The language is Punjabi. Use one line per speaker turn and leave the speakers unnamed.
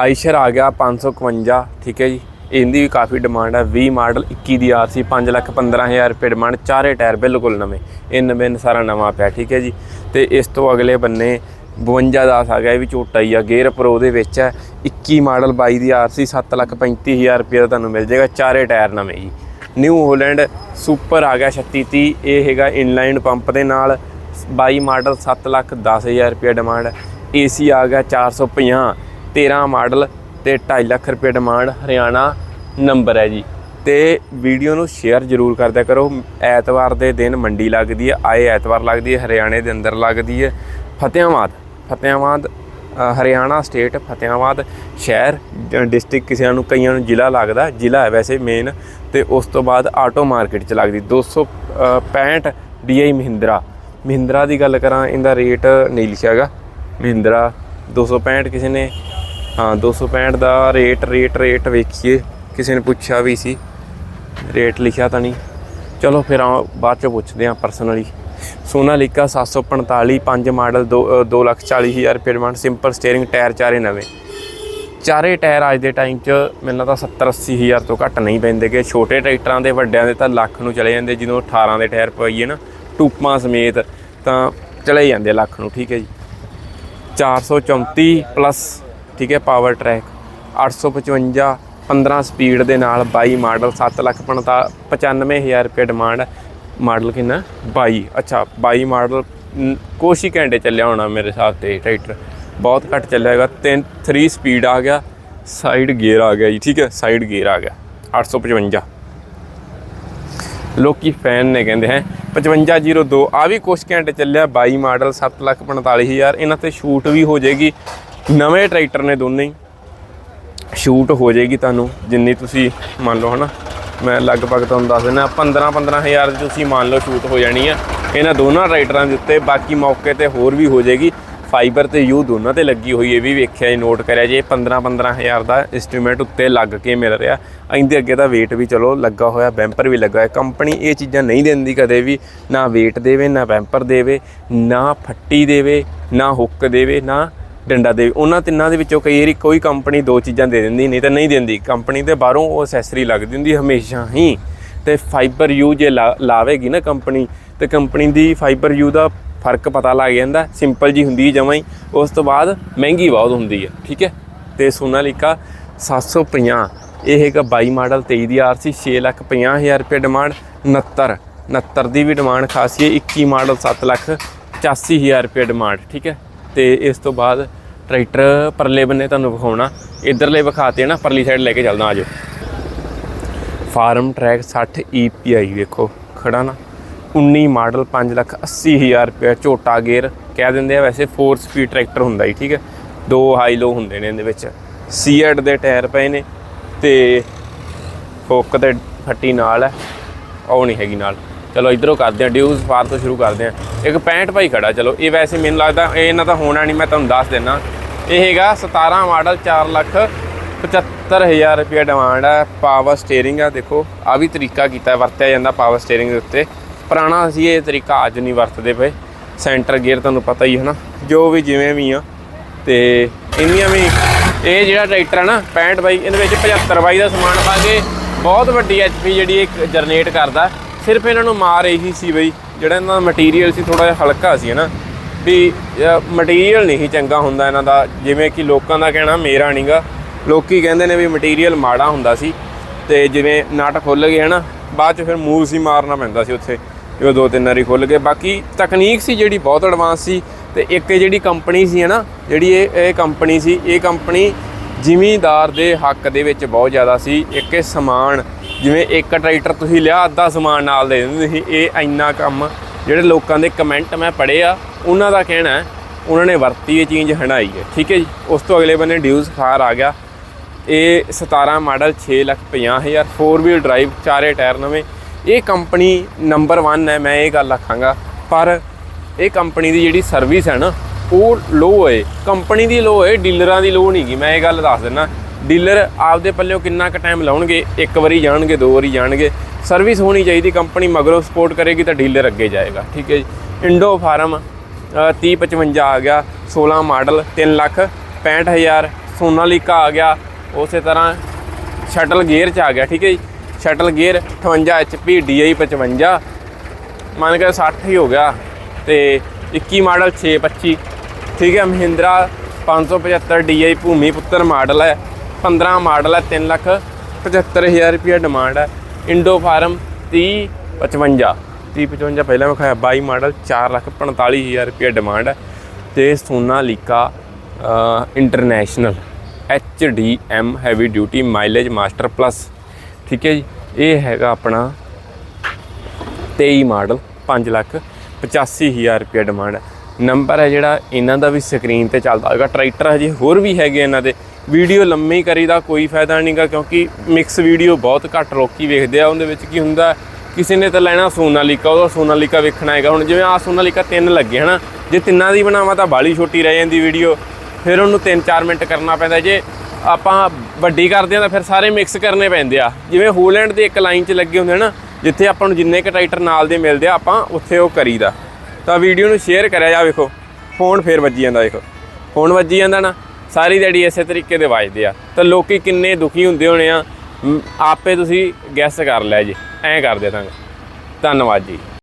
ਆਈਸ਼ਰ ਆ ਗਿਆ 551 ਠੀਕ ਹੈ ਜੀ। ਇਹਦੀ ਵੀ ਕਾਫੀ ਡਿਮਾਂਡ ਹੈ। 20 ਮਾਡਲ 21 ਦੀ ਆਰਸੀ 5 ਲੱਖ 15000 ਰੁਪਏ ਡਿਮਾਂਡ ਚਾਰੇ ਟਾਇਰ ਬਿਲਕੁਲ ਨਵੇਂ। ਇਹ ਨਵੇਂ ਸਾਰਾ ਨਵਾਂ ਪਿਆ, ਠੀਕ ਹੈ ਜੀ। ਤੇ ਇਸ ਤੋਂ ਅਗਲੇ ਬੰਨੇ 52 ਦਾਸ ਆ ਗਿਆ, ਇਹ ਵੀ ਝੋਟਾ ਹੀ ਆ। ਗੇਅਰ ਪ੍ਰੋ ਦੇ ਵਿੱਚ ਹੈ। 21 ਮਾਡਲ 22 ਦੀ ਆਰਸੀ 7 ਲੱਖ 35000 ਰੁਪਏ ਦਾ ਤੁਹਾਨੂੰ ਮਿਲ ਜਾਏਗਾ। ਚਾਰੇ ਟਾਇਰ ਨਵੇਂ ਜੀ। ਨਿਊ ਹੋਲੈਂਡ ਸੁਪਰ ਆ ਗਿਆ 3630 ਇਹ ਹੈਗਾ ਇਨਲਾਈਨ ਪੰਪ ਦੇ ਨਾਲ। 22 ਮਾਡਲ 7 ਲੱਖ 10000 ਰੁਪਏ ਡਿਮਾਂਡ ਏਸੀ ਆ ਗਿਆ 450 13 ਮਾਡਲ ਤੇ 2.5 ਲੱਖ ਰੁਪਏ ਡਿਮਾਂਡ, ਹਰਿਆਣਾ ਨੰਬਰ ਹੈ ਜੀ। ਤੇ ਵੀਡੀਓ ਨੂੰ ਸ਼ੇਅਰ ਜ਼ਰੂਰ ਕਰਦਿਆ ਕਰੋ। ਐਤਵਾਰ ਦੇ ਦਿਨ ਮੰਡੀ ਲੱਗਦੀ ਹੈ, ਆਏ ਐਤਵਾਰ ਲੱਗਦੀ ਹੈ, ਹਰਿਆਣੇ ਦੇ ਅੰਦਰ ਲੱਗਦੀ ਹੈ। ਫਤਿਆਬਾਦ ਫਤਿਆਬਾਦ ਹਰਿਆਣਾ ਸਟੇਟ ਫਤਿਆਬਾਦ ਸ਼ਹਿਰ ਡਿਸਟ੍ਰਿਕਟ ਕਿਸੇ ਨੂੰ, ਕਈਆਂ ਨੂੰ ਜ਼ਿਲ੍ਹਾ ਲੱਗਦਾ। ਜ਼ਿਲ੍ਹਾ ਹੈ ਵੈਸੇ ਮੇਨ ਤੇ ਉਸ ਤੋਂ ਬਾਅਦ ਆਟੋ ਮਾਰਕੀਟ ਚ ਲੱਗਦੀ। 265 DI ਮਹਿੰਦਰਾ। ਮਹਿੰਦਰਾ ਦੀ ਗੱਲ ਕਰਾਂ, ਇਹਦਾ ਰੇਟ ਨਹੀਂ ਹੈਗਾ। ਮਹਿੰਦਰਾ 265 ਕਿਸੇ ਨੇ ਹਾਂ 265 ਦਾ ਰੇਟ ਰੇਟ ਰੇਟ ਵੇਖੀਏ। ਕਿਸੇ ਨੇ ਪੁੱਛਿਆ ਵੀ ਸੀ। ਰੇਟ ਲਿਖਿਆ ਤਾਂ ਨਹੀਂ। ਚਲੋ ਫਿਰ ਆ ਬਾਅਦ ਚ ਪੁੱਛਦੇ ਆ ਪਰਸਨਲੀ ਸੋਨਾਲੀਕਾ 745 5 ਮਾਡਲ 2 ਲੱਖ 40 ਹਜ਼ਾਰ ਰੁਪਏ ਡਿਮਾਂਡ ਸਿੰਪਲ ਸਟੀਅਰਿੰਗ ਟਾਇਰ ਚਾਰੇ ਨਵੇਂ। ਚਾਰੇ ਟਾਇਰ ਅੱਜ ਦੇ ਟਾਈਮ 'ਚ ਮੈਨੂੰ ਲੱਗਦਾ 70 80 ਹਜ਼ਾਰ ਤੋਂ ਘੱਟ ਨਹੀਂ ਪੈਂਦੇਗੇ ਛੋਟੇ ਟਰੈਕਟਰਾਂ ਦੇ ਵੱਡਿਆਂ ਦੇ ਤਾਂ ਲੱਖ ਨੂੰ ਚਲੇ ਜਾਂਦੇ ਜਦੋਂ 18 ਦੇ ਟਾਇਰ ਪਵਾਈਏ ਨਾ। ਟੂਪਾਂ ਸਮੇਤ ਤਾਂ ਚਲੇ ਜਾਂਦੇ ਲੱਖ ਨੂੰ, ਠੀਕ ਹੈ ਜੀ। 434 ਪਲੱਸ ਠੀਕ ਹੈ ਪਾਵਰ ਟਰੈਕ 855 15 ਸਪੀਡ ਦੇ ਨਾਲ 22 ਮਾਡਲ 7 ਲੱਖ 95000 ਰੁਪਏ ਡਿਮਾਂਡ ਮਾਡਲ ਕਿੰਨਾ? 22 ਅੱਛਾ 22 ਮਾਡਲ ਕੁਛ ਹੀ ਘੰਟੇ ਚੱਲਿਆ ਹੋਣਾ ਮੇਰੇ ਹਿਸਾਬ ਤੇ ਟਰੈਕਟਰ ਬਹੁਤ ਘੱਟ ਚੱਲਿਆ ਹੈਗਾ। 3 3 ਸਪੀਡ ਆ ਗਿਆ। ਸਾਈਡ ਗੇਅਰ ਆ ਗਿਆ ਜੀ, ਠੀਕ ਹੈ ਸਾਈਡ ਗੇਅਰ ਆ ਗਿਆ। 855 ਲੋਕੀ ਫੈਨ ਨੇ ਕਹਿੰਦੇ ਹੈ 5502 ਆ ਵੀ ਕੁਛ ਘੰਟੇ ਚੱਲਿਆ 22 ਮਾਡਲ 7 ਲੱਖ 45000 ਇਹਨਾਂ ਤੇ ਸ਼ੂਟ ਵੀ ਹੋ ਜਾਏਗੀ। ਨਵੇਂ ਟਰੈਕਟਰ ਨੇ ਦੋਨੇ ਹੀ। ਸ਼ੂਟ ਹੋ ਜਾਏਗੀ ਤੁਹਾਨੂੰ, ਜਿੰਨੀ ਤੁਸੀਂ ਮੰਨ ਲਓ ਹਨਾ। ਮੈਂ ਲਗਭਗ ਤੁਹਾਨੂੰ ਦੱਸ ਦਿੰਦਾ 15 15000 ਦੀ ਤੁਸੀਂ ਮੰਨ ਲਓ ਸ਼ੂਟ ਹੋ ਜਾਣੀ ਆ। ਇਹਨਾਂ ਦੋਨਾਂ ਰਾਈਡਰਾਂ ਦੇ ਉੱਤੇ ਬਾਕੀ ਮੌਕੇ ਤੇ ਹੋਰ ਵੀ ਹੋ ਜਾਏਗੀ। ਫਾਈਬਰ ਤੇ ਯੂ ਦੋਨਾਂ ਤੇ ਲੱਗੀ ਹੋਈ, ਇਹ ਵੀ ਵੇਖਿਆ ਜੀ ਨੋਟ ਕਰਿਆ ਜੇ 15 15000 ਦਾ ਇਨਸਟਰੂਮੈਂਟ ਉੱਤੇ ਲੱਗ ਕੇ ਮਿਲ ਰਿਹਾ। ਇਹਦੇ ਅੱਗੇ ਦਾ weight ਵੀ ਚਲੋ ਲੱਗਾ ਹੋਇਆ ਬੈਂਪਰ ਵੀ ਲੱਗਾ ਹੋਇਆ। ਕੰਪਨੀ ਇਹ ਚੀਜ਼ਾਂ ਨਹੀਂ ਦਿੰਦੀ ਕਦੇ ਵੀ, ਨਾ weight ਦੇਵੇ, ਨਾ ਬੈਂਪਰ ਦੇਵੇ, ਨਾ ਫੱਟੀ ਦੇਵੇ, ਨਾ ਹੁੱਕ ਦੇਵੇ, ਨਾ ਡੰਡਾ ਦੇ ਉਹਨਾਂ ਤਿੰਨਾਂ ਦੇ ਵਿੱਚੋਂ ਕਈ ਵਾਰੀ ਕੋਈ ਕੰਪਨੀ ਦੋ ਚੀਜ਼ਾਂ ਦੇ ਦਿੰਦੀ ਨਹੀਂ ਤਾਂ ਨਹੀਂ ਦਿੰਦੀ। ਕੰਪਨੀ ਤੇ ਬਾਹਰੋਂ ਉਹ ਅਸੈਸਰੀ ਲੱਗਦੀ ਹੁੰਦੀ ਹਮੇਸ਼ਾ ਹੀ। ਤੇ ਫਾਈਬਰ ਯੂ ਜੇ ਲਾ- ਲਾਵੇਗੀ ਨਾ ਕੰਪਨੀ, ਤੇ ਕੰਪਨੀ ਦੀ ਫਾਈਬਰ ਯੂ ਦਾ ਫ਼ਰਕ ਪਤਾ ਲੱਗ ਜਾਂਦਾ, ਸਿੰਪਲ ਜੀ ਹੁੰਦੀ ਜਮਾਂ ਹੀ। ਉਸ ਤੋਂ ਬਾਅਦ ਮਹਿੰਗੀ ਬਹੁਤ ਹੁੰਦੀ ਹੈ, ਠੀਕ ਹੈ? ਤੇ ਸੋਨਾਲੀਕਾ 750 ਇਹ ਹੈਗਾ 22 ਮਾਡਲ 23 ਦੀ ਆਰਸੀ 6 ਲੱਖ 50 ਹਜ਼ਾਰ ਰੁਪਏ ਡਿਮਾਂਡ 69 69 ਦੀ ਵੀ ਡਿਮਾਂਡ ਖਾਸੀ ਹੈ 21 ਮਾਡਲ 7 ਲੱਖ 85 ਹਜ਼ਾਰ ਰੁਪਏ ਡਿਮਾਂਡ, ਠੀਕ ਹੈ? ਤੇ ਇਸ ਤੋਂ ਬਾਅਦ ਟਰੈਕਟਰ ਪਰਲੇ ਬੰਨੇ ਤੁਹਾਨੂੰ ਵਿਖਾਉਣਾ। ਇਧਰਲੇ ਵਿਖਾਤੇ ਨਾ, ਪਰਲੀ ਸਾਈਡ ਲੈ ਕੇ ਚੱਲਦਾ ਆਜੋ ਫਾਰਮ ਟਰੈਕ 60 EPI ਵੇਖੋ, ਖੜਾ ਨਾ। 19 ਮਾਡਲ 5 ਲੱਖ 80 ਹਜ਼ਾਰ ਰੁਪਏ ਝੋਟਾ ਗੇਅਰ। ਕਹਿ ਦਿੰਦੇ ਆ ਵੈਸੇ 4 ਸਪੀਡ ਟਰੈਕਟਰ ਹੁੰਦਾ ਹੀ ਠੀਕ ਹੈ? ਦੋ ਹਾਈ ਲੋ ਹੁੰਦੇ ਨੇ ਇਹਦੇ ਵਿੱਚ। ਸੀਐਡ ਦੇ ਟਾਇਰ ਪਏ ਨੇ ਤੇ ਫੋਕ ਤੇ ਫੱਟੀ ਨਾਲ ਹੈ, ਉਹ ਨਹੀਂ ਹੈਗੀ ਨਾਲ। ਚਲੋ ਇਧਰੋਂ ਕਰਦੇ ਆ ਡਿਊਜ਼ ਫਾਰ ਤੋਂ ਸ਼ੁਰੂ ਕਰਦੇ ਆ ਇੱਕ 65 ਭਾਈ ਖੜਾ, ਚਲੋ, ਇਹ ਵੈਸੇ ਮੈਨੂੰ ਲੱਗਦਾ ਇਹ ਇਹਨਾਂ ਦਾ ਹੋਣਾ ਨਹੀਂ, ਮੈਂ ਤੁਹਾਨੂੰ ਦੱਸ ਦਿੰਨਾ ਇਹ ਹੈਗਾ 17 ਮਾਡਲ 4 ਲੱਖ 75000 ਰੁਪਏ ਡਿਮਾਂਡ ਹੈ ਪਾਵਰ ਸਟੀਅਰਿੰਗ ਆ, ਦੇਖੋ ਆ ਵੀ ਤਰੀਕਾ ਕੀਤਾ, ਵਰਤਿਆ ਜਾਂਦਾ ਪਾਵਰ ਸਟੀਅਰਿੰਗ ਦੇ ਉੱਤੇ। ਪੁਰਾਣਾ ਅਸੀਂ ਇਹ ਤਰੀਕਾ, ਅੱਜ ਨਹੀਂ ਵਰਤਦੇ ਪਏ। ਸੈਂਟਰ ਗੇਅਰ ਤੁਹਾਨੂੰ ਪਤਾ ਹੀ ਹੈ ਨਾ, ਜੋ ਵੀ ਜਿਵੇਂ ਵੀ ਆ। ਤੇ ਇੰਨੀਆਂ ਵੀ, ਇਹ ਜਿਹੜਾ ਟਰੈਕਟਰ ਆ ਨਾ 65 ਬਾਈ, ਇਹਦੇ ਵਿੱਚ 75 ਬਾਈ ਦਾ ਸਮਾਨ ਪਾ ਕੇ, ਬਹੁਤ ਵੱਡੀ ਐਚਪੀ ਜਿਹੜੀ ਇਹ ਜਨਰੇਟ ਕਰਦਾ। ਸਿਰਫ ਇਹਨਾਂ ਨੂੰ ਮਾਰ ਇਹੀ ਸੀ ਬਈ, ਜਿਹੜਾ ਇਹਨਾਂ ਦਾ ਮਟੀਰੀਅਲ ਸੀ ਥੋੜਾ ਜਿਹਾ ਹਲਕਾ ਸੀ ਨਾ? ਵੀ ਮਟੀਰੀਅਲ ਨਹੀਂ ਚੰਗਾ ਹੁੰਦਾ ਇਹਨਾਂ ਦਾ, ਜਿਵੇਂ ਕਿ ਲੋਕਾਂ ਦਾ ਕਹਿਣਾ ਮੇਰਾ ਨਹੀਂਗਾ ਲੋਕੀ ਕਹਿੰਦੇ ਨੇ ਵੀ ਮਟੀਰੀਅਲ ਮਾੜਾ ਹੁੰਦਾ ਸੀ, ਤੇ ਜਿਵੇਂ ਨਟ ਖੁੱਲ ਗਏ ਹਨਾ ਬਾਅਦ ਚ ਫਿਰ ਮੂਵ ਸੀ ਮਾਰਨਾ ਪੈਂਦਾ ਸੀ ਉੱਥੇ ਜਿਵੇਂ ਦੋ ਤਿੰਨ ਵਾਰੀ ਖੁੱਲ ਗਏ। ਬਾਕੀ ਤਕਨੀਕ ਸੀ ਜਿਹੜੀ ਬਹੁਤ ਐਡਵਾਂਸ ਸੀ, ਤੇ ਇੱਕ ਇਹ ਜਿਹੜੀ ਕੰਪਨੀ ਸੀ ਹਨਾ ਜਿਹੜੀ ਇਹ ਇਹ ਕੰਪਨੀ ਸੀ, ਇਹ ਕੰਪਨੀ ਜ਼ਿਮੀਂਦਾਰ ਦੇ ਹੱਕ ਦੇ ਵਿੱਚ ਬਹੁਤ ਜ਼ਿਆਦਾ ਸੀ, ਇੱਕ ਇਹ ਸਮਾਨ ਜਿਵੇਂ ਇੱਕ ਟਰੈਕਟਰ ਤੁਸੀਂ ਲਿਆ, ਅੱਧਾ ਸਮਾਨ ਨਾਲ ਦੇ ਦਿੰਦੇ ਤੁਸੀਂ, ਇਹ ਇੰਨਾ ਕੰਮ। ਜਿਹੜੇ ਲੋਕਾਂ ਦੇ ਕਮੈਂਟ ਮੈਂ ਪੜ੍ਹੇ ਆ, ਉਹਨਾਂ ਦਾ ਕਹਿਣਾ ਹੈ, ਉਹਨਾਂ ਨੇ ਵਰਤੀ ਇਹ ਚੀਜ਼ ਹਣਾਈ ਹੈ। ਠੀਕ ਹੈ ਜੀ? ਉਸ ਤੋਂ ਅਗਲੇ ਬੰਨੇ ਡਿਊਜ਼ ਖਾਰ ਆ ਗਿਆ। ਇਹ 17 ਮਾਡਲ 6 ਲੱਖ 50 ਹਜ਼ਾਰ 4 ਵੀਲ ਡਰਾਈਵ ਚਾਰੇ ਟਾਇਰ ਨਵੇਂ। ਇਹ ਕੰਪਨੀ ਨੰਬਰ 1 ਹੈ, ਮੈਂ ਇਹ ਗੱਲ ਆਖਾਂਗਾ। ਪਰ ਇਹ ਕੰਪਨੀ ਦੀ ਜਿਹੜੀ ਸਰਵਿਸ ਹੈ ਨਾ, ਉਹ ਲੋ ਹੈ। ਕੰਪਨੀ ਦੀ ਲੋ ਹੈ ਡੀਲਰਾਂ ਦੀ ਲੋ ਨਹੀਂਗੀ ਮੈਂ ਇਹ ਗੱਲ ਦੱਸ ਦਿੰਦਾ। ਡੀਲਰ ਆਪਦੇ ਪੱਲਿਓ ਕਿੰਨਾ ਕੁ ਟਾਈਮ ਲਾਉਣਗੇ? ਇੱਕ ਵਾਰੀ ਜਾਣਗੇ, ਦੋ ਵਾਰੀ ਜਾਣਗੇ। ਸਰਵਿਸ ਹੋਣੀ ਚਾਹੀਦੀ ਕੰਪਨੀ ਮਗਰੋਂ ਸਪੋਰਟ ਕਰੇਗੀ ਤਾਂ ਡੀਲਰ ਅੱਗੇ ਜਾਏਗਾ। ਠੀਕ ਹੈ ਜੀ। ਇੰਡੋ ਫਾਰਮ 3055 ਆ ਗਿਆ 16 ਮਾਡਲ 3 ਲੱਖ 65000 ਸੋਨਾਲੀਕਾ ਆ ਗਿਆ, ਉਸੇ ਤਰ੍ਹਾਂ ਸ਼ਟਲ ਗੇਅਰ ਚ ਆ ਗਿਆ, ਠੀਕ ਹੈ ਜੀ। ਸ਼ਟਲ ਗੇਅਰ 58 HP DI 55 ਮੰਨ ਕੇ 60 ਹੀ ਹੋ ਗਿਆ ਤੇ 21 ਮਾਡਲ 625 ਠੀਕ ਹੈ, ਮਹਿੰਦਰਾ 575 DI ਭੂਮੀ ਪੁੱਤਰ ਮਾਡਲ ਹੈ। 15 ਮਾਡਲ ਹੈ 3 ਲੱਖ 75000 ਰੁਪਏ ਡਿਮਾਂਡ ਹੈ। ਇੰਡੋ ਫਾਰਮ 30 55 30 55 ਪਹਿਲਾਂ ਮੈਂ ਖਾਇਆ 22 ਮਾਡਲ 4 ਲੱਖ 45000 ਰੁਪਏ ਡਿਮਾਂਡ ਹੈ ਤੇ Sonalika international H D M heavy duty mileage master plus ਠੀਕ ਹੈ ਜੀ? ਇਹ ਹੈਗਾ ਆਪਣਾ 23 ਮਾਡਲ 5 ਲੱਖ 85000 ਰੁਪਏ ਡਿਮਾਂਡ ਹੈ। ਨੰਬਰ ਹੈ ਜਿਹੜਾ ਇਹਨਾਂ ਦਾ ਵੀ ਸਕਰੀਨ ਤੇ ਚੱਲਦਾ ਹੋਏਗਾ ਟਰੈਕਟਰ ਹਜੇ ਹੋਰ ਵੀ ਹੈਗੇ ਇਹਨਾਂ ਦੇ। ਵੀਡੀਓ ਲੰਮੀ ਕਰੀ ਦਾ ਕੋਈ ਫਾਇਦਾ ਨਹੀਂਗਾ ਕਿਉਂਕਿ ਮਿਕਸ ਵੀਡੀਓ ਬਹੁਤ ਘੱਟ ਲੋਕੀ ਵੇਖਦੇ ਆ, ਉਹਦੇ ਵਿੱਚ ਕੀ ਹੁੰਦਾ, ਕਿਸੇ ਨੇ ਤਾਂ ਲੈਣਾ ਸੋਨਾਲੀਕਾ, ਉਹਦਾ ਸੋਨਾਲੀਕਾ ਵੇਖਣਾ ਹੈਗਾ। ਹੁਣ ਜਿਵੇਂ ਆ ਸੋਨਾਲੀਕਾ ਤਿੰਨ ਲੱਗੇ, ਹਨਾ? ਜੇ ਤਿੰਨਾਂ ਦੀ ਬਣਾਵਾਂ ਤਾਂ ਬਾਲੀ ਛੋਟੀ ਰਹਿ ਜਾਂਦੀ ਵੀਡੀਓ, ਫਿਰ ਉਹਨੂੰ 3-4 ਮਿੰਟ ਕਰਨਾ ਪੈਂਦਾ। ਜੇ ਆਪਾਂ ਵੱਡੀ ਕਰਦੇ ਆ ਤਾਂ ਫਿਰ ਸਾਰੇ ਮਿਕਸ ਕਰਨੇ ਪੈਂਦੇ ਆ। ਜਿਵੇਂ ਹੋਲੈਂਡ ਦੇ ਇੱਕ ਲਾਈਨ 'ਚ ਲੱਗੇ ਹੁੰਦੇ ਨਾ, ਜਿੱਥੇ ਆਪਾਂ ਨੂੰ ਜਿੰਨੇ ਕ ਟਰੈਕਟਰ ਨਾਲ ਦੇ ਮਿਲਦੇ ਆ, ਆਪਾਂ ਉੱਥੇ ਉਹ ਕਰੀਦਾ। ਤਾਂ ਵੀਡੀਓ ਨੂੰ ਸ਼ੇਅਰ ਕਰਿਆ ਜਾ ਵੇਖੋ, ਫੋਨ ਫੇਰ ਵੱਜੀ ਜਾਂਦਾ, ਵੇਖੋ। ਫੋਨ ਵੱਜੀ ਜਾਂਦਾ ਨਾ ਸਾਰੀ ਦਿਹਾੜੀ ਇਸੇ ਤਰੀਕੇ ਦੇ ਵੱਜਦੇ ਆ। ਤਾਂ ਲੋਕੀ ਕਿੰਨੇ ਦੁਖੀ ਹੁੰਦੇ ਹੋਣੇ ਆ। ਆਪੇ ਤੁਸੀਂ ਗੈਸ ਕਰ ਲਿਆ ਜੀ। ਐਂ ਕਰ ਦੇ ਦਾਂਗੇ ਧੰਨਵਾਦ ਜੀ।